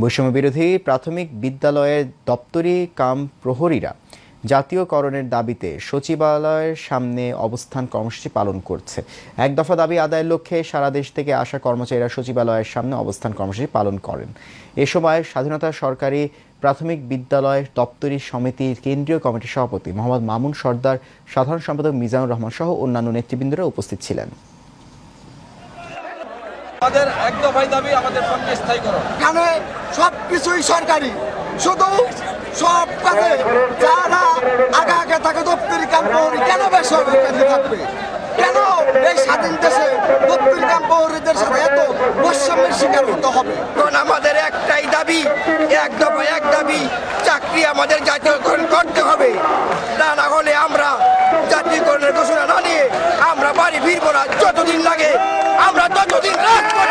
বৈষম্য বিরোধী প্রাথমিক বিদ্যালয়ের দপ্তরি কাম প্রহরীরা জাতীয়করণের দাবিতে সচিবালয়ের সামনে অবস্থান কর্মসূচি পালন করছে। এক দফা দাবি আদায়ের লক্ষ্যে সারা দেশ থেকে আসা কর্মচারীরা সচিবালয়ের সামনে অবস্থান কর্মসূচি পালন করেন। এ সময় স্বাধীনতা সরকারি প্রাথমিক বিদ্যালয় দপ্তরি সমিতির কেন্দ্রীয় কমিটির সভাপতি মোহাম্মদ মামুন সর্দার, সাধারণ সম্পাদক মিজানুর রহমান সহ অন্যান্য নেতৃবৃন্দরা উপস্থিত ছিলেন। আমাদের এক দফায় দাবি আমাদের স্থায়ীকরণ এখানে সব কিছুই সরকারি। শুধু সব কাজে যারা আগে আগে থাকে দপ্তরি কাম প্রহরী কেন বেসরকারি থাকবে? কেন এই স্বাধীন দেশে দপ্তরি কাম প্রহরীদের সাথে এত বৈষম্যের শিকার হতে হবে? এখন আমাদের একটাই দাবি এক দফা এক দাবি চাকরি আমাদের জাতীয়করণ করতে হবে। না জাতীয়করণের